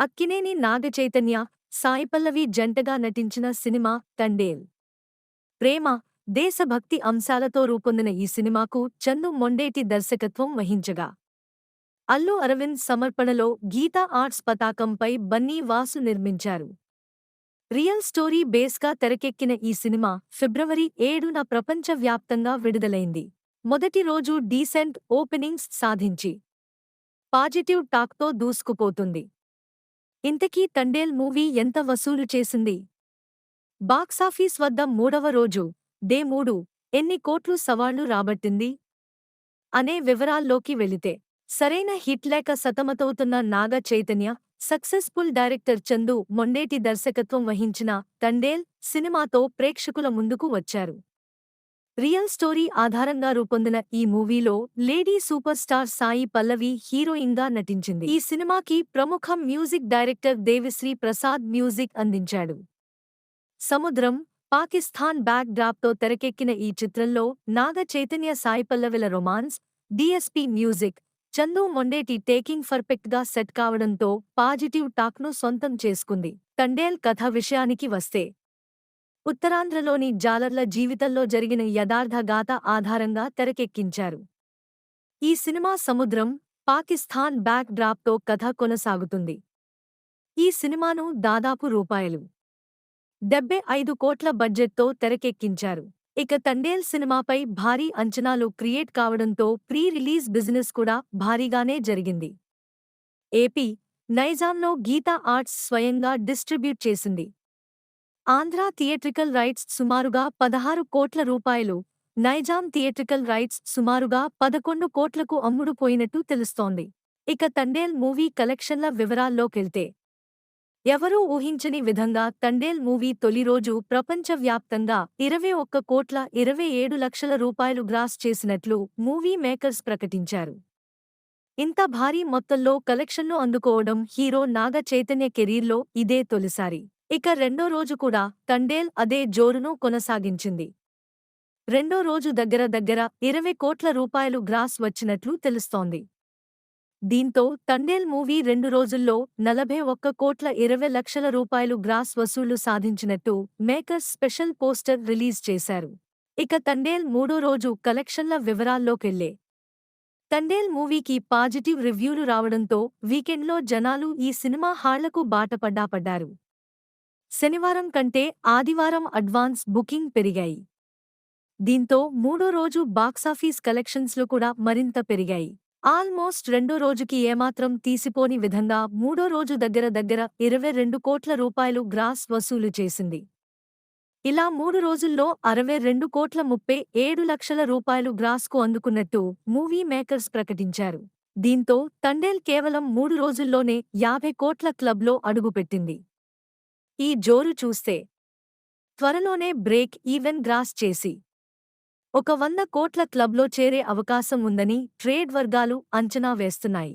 అక్కినేని నాగచైతన్య సాయిపల్లవి జంటగా నటించిన సినిమా తండేల్. ప్రేమ దేశభక్తి అంశాలతో రూపొందిన ఈ సినిమాకు చందు మొండేటి దర్శకత్వం వహించగా. అల్లు అరవింద్ సమర్పణలో గీతా ఆర్ట్స్ పతాకంపై బన్నీ వాసు నిర్మించారు. రియల్ స్టోరీ బేస్గా తెరకెక్కిన ఈ సినిమా ఫిబ్రవరి ఏడున ప్రపంచవ్యాప్తంగా విడుదలైంది. మొదటి రోజు డీసెంట్ ఓపెనింగ్స్ సాధించి. పాజిటివ్ టాక్తో దూసుకుపోతుంది. ఇంతకీ తండేల్ మూవీ ఎంత వసూలు చేసింది? బాక్సాఫీస్ వద్ద మూడవ రోజు డే మూడు ఎన్ని కోట్లు సవాళ్ళు రాబట్టింది? అనే వివరాల్లోకి వెళితే సరైన హిట్ లేక సతమతవుతున్న నాగ చైతన్య సక్సెస్ఫుల్ డైరెక్టర్ చందు మొండేటి దర్శకత్వం వహించిన తండేల్ సినిమాతో ప్రేక్షకుల ముందుకు వచ్చారు. రియల్ స్టోరీ ఆధారంగా రూపొందిన ఈ మూవీలో lady super star Sai Pallavi హీరోయిన్గా నటించింది. ఈ సినిమాకి ప్రముఖ music director Devi Sri Prasad music అందించాడు. సముద్రం పాకిస్తాన్ బ్యాక్ డ్రాప్తో తెరకెక్కిన ఈ చిత్రంలో Naga Chaitanya Sai పల్లవిల romance DSP music Chandu Mondeti taking పర్ఫెక్ట్గా సెట్ కావడంతో పాజిటివ్ టాక్ను సొంతం చేసుకుంది. తండేల్ కథ విషయానికి వస్తే ఉత్తరాంధ్రలోని జాలర్ల జీవితంలో జరిగిన యథార్థ గాథ ఆధారంగా తెరకెక్కించారు. ఈ సినిమా సముద్రం పాకిస్తాన్ బ్యాక్ డ్రాప్తో కథ కొనసాగుతుంది. ఈ సినిమాను దాదాపు రూపాయలు డెబ్బై ఐదు కోట్ల బడ్జెట్తో తెరకెక్కించారు. ఇక తండేల్ సినిమాపై భారీ అంచనాలు క్రియేట్ కావడంతో ప్రీ రిలీజ్ బిజినెస్ కూడా భారీగానే జరిగింది. ఏపీ నైజాంలో గీతా ఆర్ట్స్ స్వయంగా డిస్ట్రిబ్యూట్ చేసింది. ఆంధ్రా థియేట్రికల్ రైట్స్ సుమారుగా పదహారు కోట్ల రూపాయలు. నైజాం థియేట్రికల్ రైట్స్ సుమారుగా పదకొండు కోట్లకు అమ్ముడుపోయినట్టు తెలుస్తోంది. ఇక తండేల్ మూవీ కలెక్షన్ల వివరాల్లోకెళ్తే. ఎవరూ ఊహించని విధంగా తండేల్ మూవీ తొలి రోజు ప్రపంచవ్యాప్తంగా ఇరవై ఒక్క కోట్ల ఇరవై ఏడు లక్షల రూపాయలు గ్రాస్ చేసినట్లు మూవీ మేకర్స్ ప్రకటించారు. ఇంత భారీ మొత్తంలో కలెక్షన్లు అందుకోవడం హీరో నాగ చైతన్య కెరీర్లో ఇదే తొలిసారి. ఇక రెండో రోజు కూడా తండేల్ అదే జోరును కొనసాగించింది. రెండో రోజు దగ్గర దగ్గర ఇరవై కోట్ల రూపాయలు గ్రాస్ వచ్చినట్లు తెలుస్తోంది. దీంతో తండేల్ మూవీ రెండు రోజుల్లో నలభై ఒక్క కోట్ల ఇరవై లక్షల రూపాయలు గ్రాస్ వసూళ్ళు సాధించినట్టు మేకర్స్ స్పెషల్ పోస్టర్ రిలీజ్ చేశారు. ఇక తండేల్ మూడో రోజు కలెక్షన్ల వివరాల్లోకెళ్ళే తండేల్ మూవీకి పాజిటివ్ రివ్యూలు రావడంతో వీకెండ్లో జనాలు ఈ సినిమా హాళ్ళకు బాటపడ్డాపడ్డారు. శనివారం కంటే ఆదివారం అడ్వాన్స్ బుకింగ్ పెరిగాయి. దీంతో మూడో రోజు బాక్సాఫీస్ కలెక్షన్స్లు కూడా మరింత పెరిగాయి. ఆల్మోస్ట్ రెండో రోజుకి ఏమాత్రం తీసిపోని విధంగా మూడో రోజు దగ్గర దగ్గర ఇరవై రెండు కోట్ల రూపాయలు గ్రాస్ వసూలు చేసింది. ఇలా మూడు రోజుల్లో అరవై రెండు కోట్ల ముప్పై ఏడు లక్షల రూపాయలు గ్రాస్కు అందుకున్నట్టు మూవీ మేకర్స్ ప్రకటించారు. దీంతో తండేల్ కేవలం మూడు రోజుల్లోనే యాభై కోట్ల క్లబ్లో అడుగుపెట్టింది. ఈ జోరు చూస్తే త్వరలోనే బ్రేక్ ఈవెన్ గ్రాస్ చేసి ఒక వంద కోట్ల క్లబ్లో చేరే అవకాశం ఉందని ట్రేడ్ వర్గాలు అంచనా వేస్తున్నాయి.